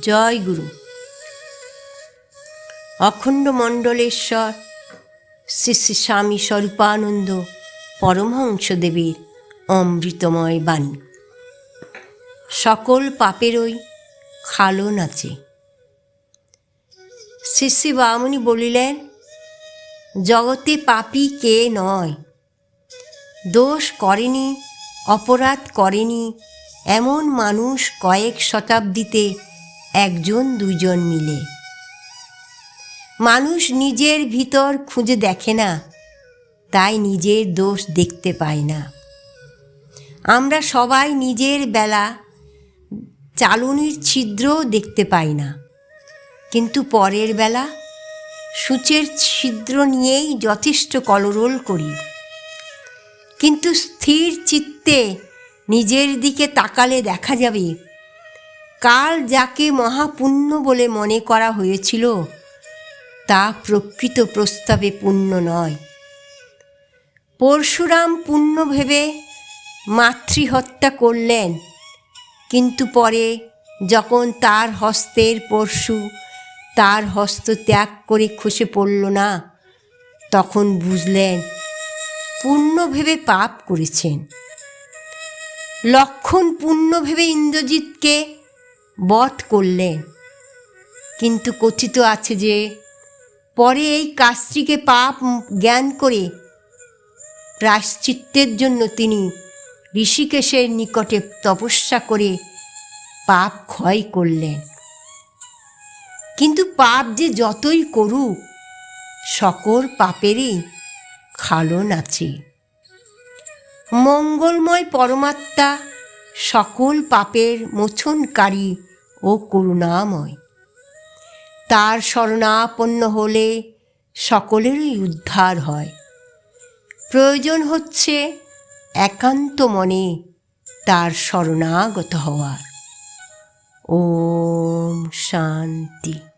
জয় গুরু। অখণ্ড মণ্ডলেশ্বর, শ্রী শ্রী স্বামী স্বরূপানন্দ পরমহংসদেবের অমৃতময় বাণী। সকল পাপেরই খালন আছে। শ্রী শ্রী বামুনি বলিলেন, জগতে পাপী কে নয়? দোষ করেনি, অপরাধ করেনি, এমন মানুষ কয়েক শতাব্দীতে একজন দুজন মিলে। মানুষ নিজের ভিতর খুঁজে দেখে না, তাই নিজের দোষ দেখতে পায় না। আমরা সবাই নিজের বেলা চালুনির ছিদ্রও দেখতে পাই না, কিন্তু পরের বেলা সূচের ছিদ্র নিয়েই যথেষ্ট কলরোল করি। কিন্তু স্থির চিত্তে নিজের দিকে তাকালে দেখা যাবে কাল যাকে মহাপুণ্য বলে মনে করা হয়েছিল, তা প্রকৃত প্রস্তাবে পুণ্য নয়। পরশুরাম পুণ্য ভেবে মাতৃহত্যা করলেন, কিন্তু পরে যখন তার হস্তের পরশু তার হস্ত ত্যাগ করে খসে পড়ল না, তখন বুঝলেন পুণ্য ভেবে পাপ করেছেন। লক্ষণ পুণ্য ভেবে ইন্দ্রজিৎকে বধ করলেন কিন্তু কথিত আছে যে, পরে এই কাজটিকে পাপ জ্ঞান করে প্রায়শ্চিত্তের জন্য তিনি ঋষিকেশের নিকটে তপস্যা করে পাপ ক্ষয় করলেন। কিন্তু পাপ যে যতই করুক, সকল পাপেরই খালন আছে। মঙ্গলময় পরমাত্মা সকল পাপের মোচনকারী ও করুণাময়। তার শরণাপন্ন হলে সকলেরই উদ্ধার হয়। প্রয়োজন হচ্ছে একান্ত মনে তার শরণাগত হওয়ার। ওম শান্তি।